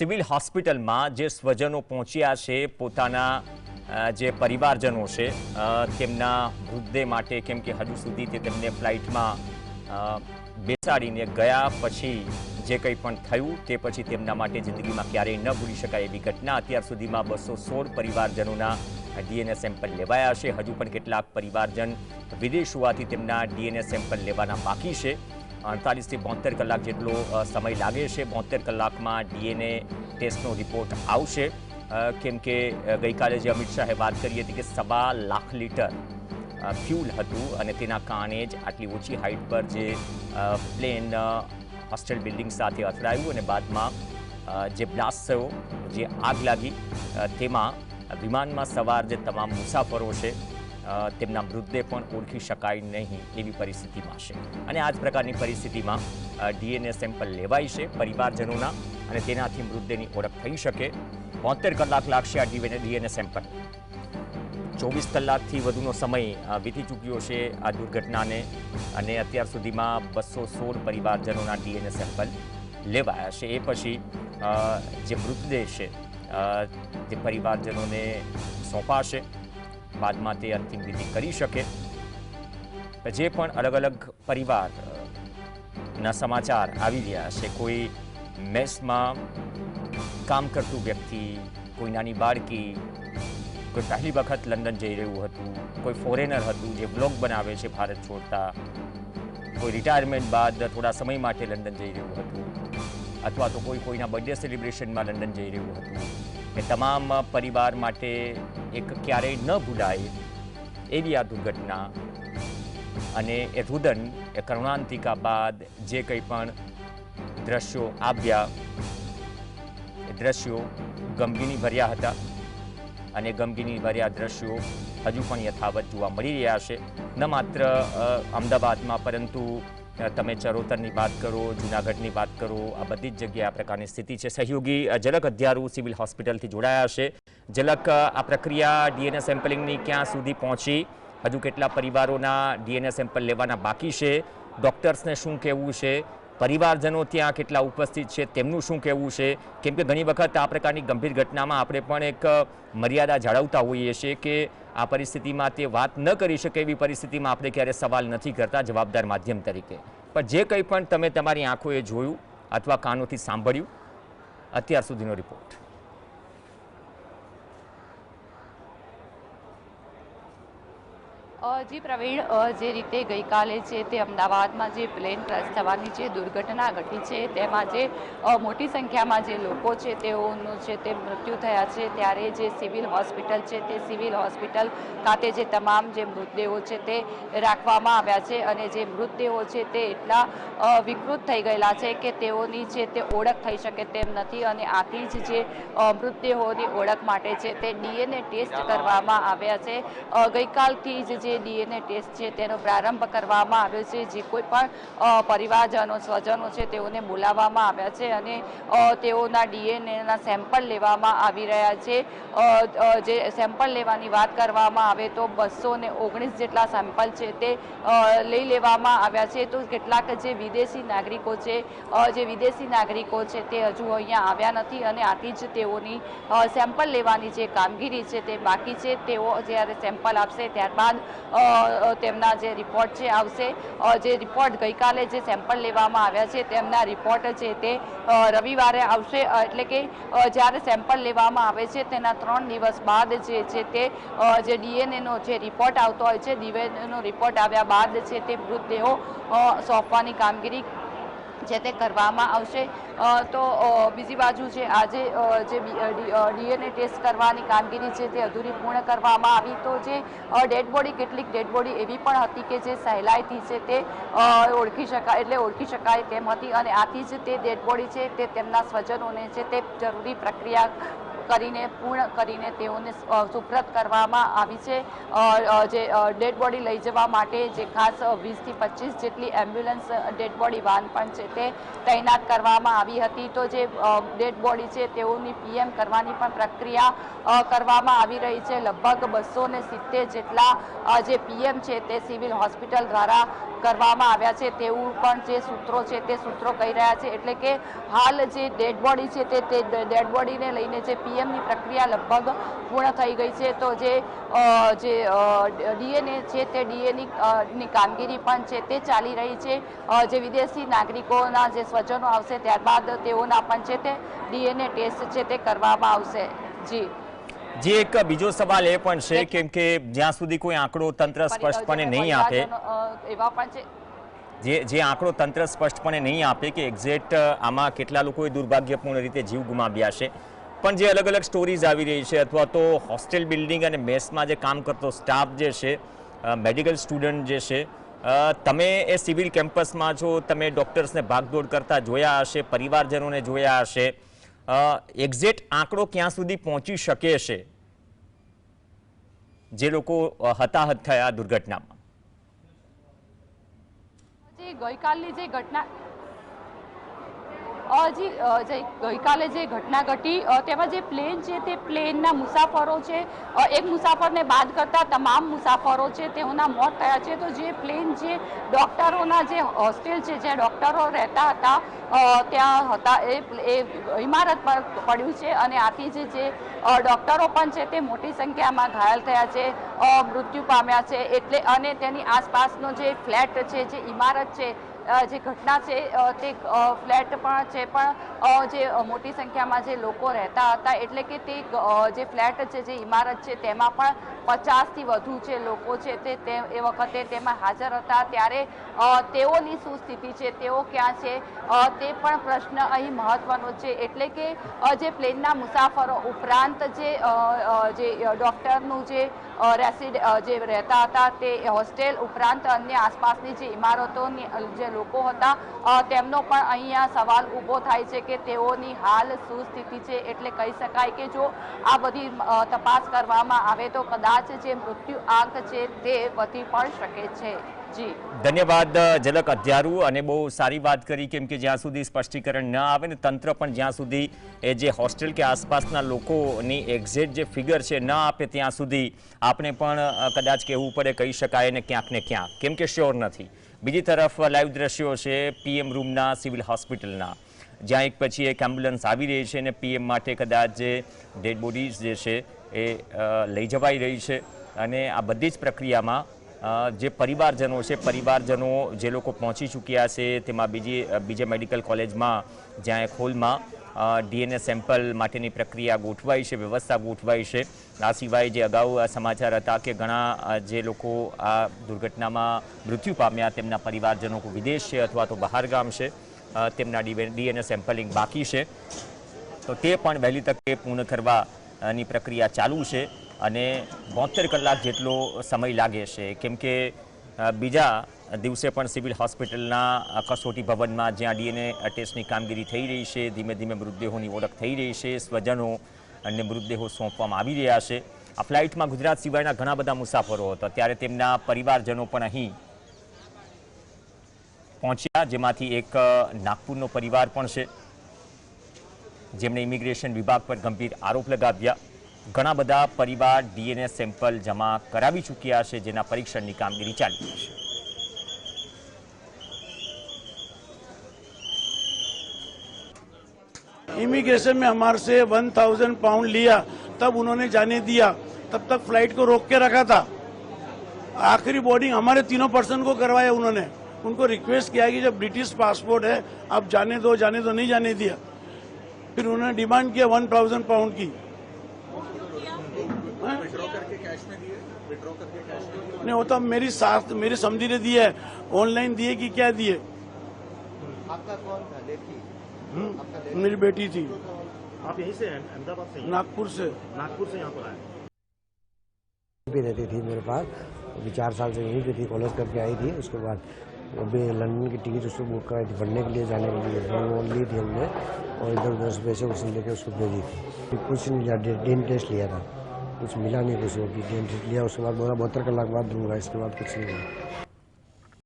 Civil હોસ્પિટલમાં જે સ્વજનો પહોંચ્યા છે પોતાના અ, જે પરિવારજનો છે અ, તેમના મૃતદેહ માટે કેમ કે હજુ સુધી તે તેમને ફ્લાઇટમાં અ, બેસાડીને ગયા પછી જે કંઈ પણ થયું તે પછી તેમના માટે જિંદગીમાં ક્યારેય ન ભૂલી શકાય એવી ઘટના. અત્યાર સુધીમાં બસો સોળ પરિવારજનોના ડીએનએ સેમ્પલ લેવાયા છે. હજુ પણ કેટલાક પરિવારજન વિદેશ હોવાથી તેમના ડીએનએ સેમ્પલ લેવાના બાકી છે. અડતાલીસથી બોતેર કલાક જેટલો સમય લાગે છે. બોતેર કલાકમાં ડીએનએ ટેસ્ટનો રિપોર્ટ આવશે. કેમ કે ગઈકાલે જે અમિત શાહે વાત કરી હતી કે સવા લાખ લીટર ફ્યુલ હતું અને તેના કારણે જ આટલી ઓછી હાઇટ પર જે પ્લેન હોસ્ટેલ બિલ્ડિંગ સાથે અથડાયું અને બાદમાં જે બ્લાસ્ટ થયો, જે આગ લાગી તેમાં વિમાનમાં સવાર જે તમામ મુસાફરો છે તેમના મૃતદેહ પણ ઓળખી શકાય નહીં એવી પરિસ્થિતિમાં છે. અને આ જ પ્રકારની પરિસ્થિતિમાં ડીએનએ સેમ્પલ લેવાય છે પરિવારજનોના અને તેનાથી મૃતદેહની ઓળખ થઈ શકે. બોતેર કલાક લાગશે આ ડીએનએ સેમ્પલ. ચોવીસ કલાકથી વધુનો સમય વીતી ચૂક્યો છે આ દુર્ઘટનાને અને અત્યાર સુધીમાં બસો સોળ પરિવારજનોના ડીએનએ સેમ્પલ લેવાયા છે. એ પછી જે મૃતદેહ છે તે પરિવારજનોને સોંપાશે. બાદમાં તે અંતિમ વિધિ કરી શકે. જે પણ અલગ અલગ પરિવાર અ, ના સમાચાર આવી રહ્યા છે કોઈ મેસમાં કામ કરતું વ્યક્તિ કોઈ નાની બાળકી કોઈ પહેલી વખત લંડન જઈ રહ્યું હતું કોઈ ફોરેનર હતું જે બ્લોગ બનાવે છે ભારત છોડતા કોઈ રિટાયરમેન્ટ બાદ થોડા સમય માટે લંડન જઈ રહ્યું હતું અથવા તો કોઈ કોઈના બર્થડે સેલિબ્રેશનમાં લંડન જઈ રહ્યું હતું. એ તમામ પરિવાર માટે એક ક્યારેય ન ભૂલાય એવી આ દુર્ઘટના. અને એ રુદન, એ કરુણાંતિકા બાદ જે કંઈ પણ દ્રશ્યો આવ્યા, એ દ્રશ્યો ગમગીની ભર્યા હતા. અને ગમગીની ભર્યા દ્રશ્યો હજુ પણ યથાવત જોવા મળી રહ્યા છે. ન માત્ર અમદાવાદમાં, પરંતુ તમે ચરોતરની વાત કરો, જૂનાગઢની વાત કરો, આ બધી જ જગ્યાએ આ પ્રકારની સ્થિતિ છે. સહયોગી ઝલક અધ્યારુ સિવિલ હોસ્પિટલથી જોડાયા છે ઝલક આ પ્રક્રિયા ડીએનએ સેમ્પલિંગની ક્યાં સુધી પહોંચી? હજુ કેટલા પરિવારોના ડીએનએ સેમ્પલ લેવાના બાકી છે? ડૉક્ટર્સને શું કહેવું છે? પરિવારજનો ત્યાં કેટલા ઉપસ્થિત છે, તેમનું શું કહેવું છે? કેમ કે ઘણી વખત આ પ્રકારની ગંભીર ઘટનામાં આપણે પણ એક મર્યાદા જાળવતા હોઈએ છીએ કે આ પરિસ્થિતિમાં તે વાત ન કરી શકે એવી પરિસ્થિતિમાં આપણે ક્યારે સવાલ નથી કરતા જવાબદાર માધ્યમ તરીકે. પણ જે કંઈ પણ તમે તમારી આંખોએ જોયું અથવા કાનોથી સાંભળ્યું, અત્યાર સુધીનો રિપોર્ટ જી પ્રવીણ જે રીતે ગઈકાલે છે તે અમદાવાદમાં જે પ્લેન ક્રેશ થવાની જે દુર્ઘટના ઘટી છે, તેમાં જે મોટી સંખ્યામાં જે લોકો છે તેઓનું છે તે મૃત્યુ થયા છે, ત્યારે જે સિવિલ હોસ્પિટલ છે તે સિવિલ હોસ્પિટલ ખાતે જે તમામ જે મૃતદેહો છે તે રાખવામાં આવ્યા છે અને જે મૃતદેહો છે તે એટલા વિકૃત થઈ ગયેલા છે કે તેઓની છે તે ઓળખ થઈ શકે તેમ નથી અને આથી જ જે મૃતદેહોની ઓળખ માટે છે તે ડીએનએ ટેસ્ટ કરવામાં આવ્યા છે. ગઈકાલથી જ જે ડીએનએ ટેસ્ટ છે તેનો પ્રારંભ કરવામાં આવ્યો છે. જે કોઈ પણ પરિવારજનો, સ્વજનો છે તેઓને બોલાવવામાં આવ્યા છે અને તેઓના ડીએનએના સેમ્પલ લેવામાં આવી રહ્યા છે. જે સેમ્પલ લેવાની વાત કરવામાં આવે તો બસો ઓગણીસ જેટલા સેમ્પલ છે તે લઈ લેવામાં આવ્યા છે. તો કેટલાક જે વિદેશી નાગરિકો છે જે વિદેશી નાગરિકો છે તે હજુ અહીંયા આવ્યા નથી અને આથી જ તેઓની સેમ્પલ લેવાની જે કામગીરી છે તે બાકી છે. તેઓ જ્યારે સેમ્પલ આપશે ત્યારબાદ તેમના જે રિપોર્ટ છે આવશે. જે રિપોર્ટ ગઈકાલે જે સેમ્પલ લેવામાં આવ્યા છે, તેમના રિપોર્ટ છે તે રવિવારે આવશે. એટલે કે જ્યારે સેમ્પલ લેવામાં આવે છે, તેના ત્રણ દિવસ બાદ જે છે તે જે ડીએનએનો જે રિપોર્ટ આવતો હોય છે ડીએનએનો રિપોર્ટ આવ્યા બાદ છે તે મૃતદેહો સોંપવાની કામગીરી છે તે કરવામાં આવશે. તો બીજી બાજુ છે આજે જે ડીએનએ ટેસ્ટ કરવાની કામગીરી છે તે અધૂરી પૂર્ણ કરવામાં આવી. તો જે ડેડ બોડી, કેટલીક ડેડ બોડી એવી પણ હતી કે જે સહેલાઈથી છે તે ઓળખી શકાય, એટલે ઓળખી શકાય તેમ હતી. અને આથી જ તે ડેડ બોડી છે તે તેમના સ્વજનોને છે તે જરૂરી પ્રક્રિયા કરીને, પૂર્ણ કરીને તેઓને સુપ્રત કરવામાં આવી છે. જે ડેડ બોડી લઈ જવા માટે જે ખાસ વીસથી પચીસ જેટલી એમ્બ્યુલન્સ ડેડ બોડી વાન પણ છે તે તૈનાત કરવામાં આવી હતી. તો જે ડેડ બોડી છે તેઓની પીએમ કરવાની પણ પ્રક્રિયા કરવામાં આવી રહી છે. લગભગ બસો સિત્તેર જેટલા જે પીએમ છે તે સિવિલ હોસ્પિટલ દ્વારા કરવામાં આવ્યા છે. તેવું પણ જે સૂત્રો છે તે સૂત્રો કહી રહ્યા છે. એટલે કે હાલ જે ડેડ બોડી છે તે ડેડ બોડીને લઈને જે પીએમની પ્રક્રિયા લગભગ પૂર્ણ થઈ ગઈ છે. તો જે જે ડીએનએ છે તે ડીએની કામગીરી પણ છે તે ચાલી રહી છે. જે વિદેશી નાગરિકોના જે સ્વજનો આવશે ત્યારબાદ તેઓના પણ છે તે ડીએનએ ટેસ્ટ છે તે કરવામાં આવશે. જી. જે એક બીજો સવાલ એ પણ છે કેમ કે જ્યાં સુધી કોઈ આંકડો તંત્ર સ્પષ્ટપણે નહીં આપે એવા પણ છે. જે જે આંકડો તંત્ર સ્પષ્ટપણે નહીં આપે કે એક્ઝેક્ટ આમાં કેટલા લોકોએ દુર્ભાગ્યપૂર્ણ રીતે જીવ ગુમાવ્યા છે. પણ જે અલગ અલગ સ્ટોરીઝ આવી રહી છે, અથવા તો હોસ્ટેલ બિલ્ડિંગ અને મેસમાં જે કામ કરતો સ્ટાફ જે છે મેડિકલ સ્ટુડન્ટ જે છે તમે એ સિવિલ કેમ્પસમાં છો, તમે ડૉક્ટર્સને ભાગદોડ કરતા જોયા હશે, પરિવારજનોને જોયા હશે એક્ઝેક્ટ આંકડો ક્યાં સુધી પહોંચી શકે છે? જે લોકો હતાહત થયા દુર્ઘટનામાં. ગઈકાલની જે ઘટના જી ગઈકાલે જે ઘટના ઘટી તેમાં જે પ્લેન છે તે પ્લેનના મુસાફરો છે એક મુસાફરને બાદ કરતા તમામ મુસાફરો છે, તેઓના મોત થયા છે. તો જે પ્લેન જે ડોક્ટરોના જે હોસ્ટેલ છે, જ્યાં ડૉક્ટરો રહેતા હતા ત્યાં હતા, એ ઇમારત પર પડ્યું છે અને આથી જે જે ડૉક્ટરો પણ છે તે મોટી સંખ્યામાં ઘાયલ થયા છે મૃત્યુ પામ્યા છે. એટલે અને તેની આસપાસનો જે ફ્લેટ છે, જે ઇમારત છે જે ઘટના છે તે ફ્લેટ પણ છે, પણ જે મોટી સંખ્યામાં જે લોકો રહેતા હતા, એટલે કે તે જે ફ્લેટ છે, જે ઇમારત છે, તેમાં પણ પચાસથી વધુ જે લોકો છે, તે એ વખતે તેમાં હાજર હતા. ત્યારે તેઓની શું સ્થિતિ છે, તેઓ ક્યાં છે? તે પણ પ્રશ્ન અહીં મહત્વનો છે. એટલે કે જે પ્લેનના મુસાફરો ઉપરાંત જે ડૉક્ટરનું જે રેસિડ જે રહેતા હતા તે હોસ્ટેલ ઉપરાંત અન્ય આસપાસની જે ઇમારતોની જે લોકો હતા તેમનો પણ અહીંયા સવાલ ઊભો થાય છે કે તેઓની હાલ શું સ્થિતિ છે એટલે કહી શકાય કે જો આ બધી તપાસ કરવામાં આવે તો કદાચ જે મૃત્યુ આંક છે તે વધી પણ શકે છે. ધન્યવાદ, ઝલક અધ્યારુ અને બહુ સારી વાત કરી કેમ કે જ્યાં સુધી સ્પષ્ટીકરણ ન આવે ને તંત્ર પણ જ્યાં સુધી એ જે હોસ્ટેલ કે આસપાસના લોકોની એક્ઝેક્ટ જે ફિગર છે ન આપે ત્યાં સુધી આપણે પણ કદાચ કહેવું પડે, કહી શકાય ને ક્યાંક ને ક્યાંક. કેમ કે શ્યોર નથી. બીજી તરફ લાઈવ દ્રશ્યો છે પીએમ રૂમના, સિવિલ હોસ્પિટલના. જ્યાં એક પછી એક એમ્બ્યુલન્સ આવી રહી છે અને પીએમ માટે કદાચ જે ડેડ બોડીઝ જે છે એ લઈ જવાઈ રહી છે અને આ બધી જ પ્રક્રિયામાં જે પરિવારજનો છે, પરિવારજનો જે લોકો પહોંચી ચૂક્યા છે, તેમાં બીજી, બીજે મેડિકલ કોલેજમાં, જ્યાં ખોલમાં ડીએનએ સેમ્પલ માટેની પ્રક્રિયા ગોઠવાઈ છે, વ્યવસ્થા ગોઠવાઈ છે. આ સિવાય જે અગાઉ સમાચાર હતા કે ઘણા જે લોકો આ દુર્ઘટનામાં મૃત્યુ પામ્યા, તેમના પરિવારજનો વિદેશ છે અથવા તો બહારગામ છે તેમના ડીએનએ સેમ્પલિંગ બાકી છે. તો તે પણ વહેલી તકે પૂર્ણ કરવાની પ્રક્રિયા ચાલુ છે. અને બોતેર કલાક જેટલો સમય લાગે છે. કેમ કે બીજા દિવસે પણ સિવિલ હોસ્પિટલના કસોટી ભવનમાં જ્યાં ડીએનએ ટેસ્ટની કામગીરી થઈ રહી છે, ધીમે ધીમે મૃતદેહોની ઓળખ થઈ રહી છે, સ્વજનો અને મૃતદેહો સોંપવામાં આવી રહ્યા છે. આ ફ્લાઇટમાં ગુજરાત સિવાયના ઘણા બધા મુસાફરો હતા. ત્યારે તેમના પરિવારજનો પણ અહીં પહોંચ્યા, જેમાંથી એક નાગપુરનો પરિવાર પણ છે. જેમણે ઇમિગ્રેશન વિભાગ પર ગંભીર આરોપ લગાવ્યા. ઘણા બધા પરિવાર ડીએનએ સેમ્પલ જમા કરાવી ચૂક્યા છે જેના પરીક્ષણની કામગીરી ચાલી રહી છે इमिग्रेशन में हमारे से वन थाउजेंड पाउंड लिया तब उन्होंने जाने दिया तब तक फ्लाइट को रोक के रखा था आखिरी बोर्डिंग हमारे तीनों पर्सन को करवाया उन्होंने उनको रिक्वेस्ट किया कि जब ब्रिटिश पासपोर्ट है आप जाने दो जाने दो नहीं जाने दिया फिर उन्होंने डिमांड किया वन थाउजेंड पाउंड की नहीं वो तो मेरी साथ मेरी समझी ने दी है। ऑनलाइन दिए कि क्या दिए? आपका कौन था? लेखी? हम्म, मेरी बेटी थी। आप यहीं से अहमदाबाद से नागपुर से। नागपुर से यहाँ पर आए। भी रहती थी मेरे पास। अभी चार साल से यहीं पे थी कॉलेज करके आई थी। उसके बाद अभी लंदन की टिकट उसको बुक कराई थी पढ़ने के लिए जाने के लिए। वो वो ली थी हमने और इधर उधर से पैसे उसने लेके उसको भेजी थी। कुछ नहीं लिया डेंट टेस्ट लिया था। कुछ मिला नहीं कुछ अभी डेंटिस्ट लिया उसके बाद बोला बहत्तर कलाक बाद दूंगा इसके बाद कुछ नहीं हुआ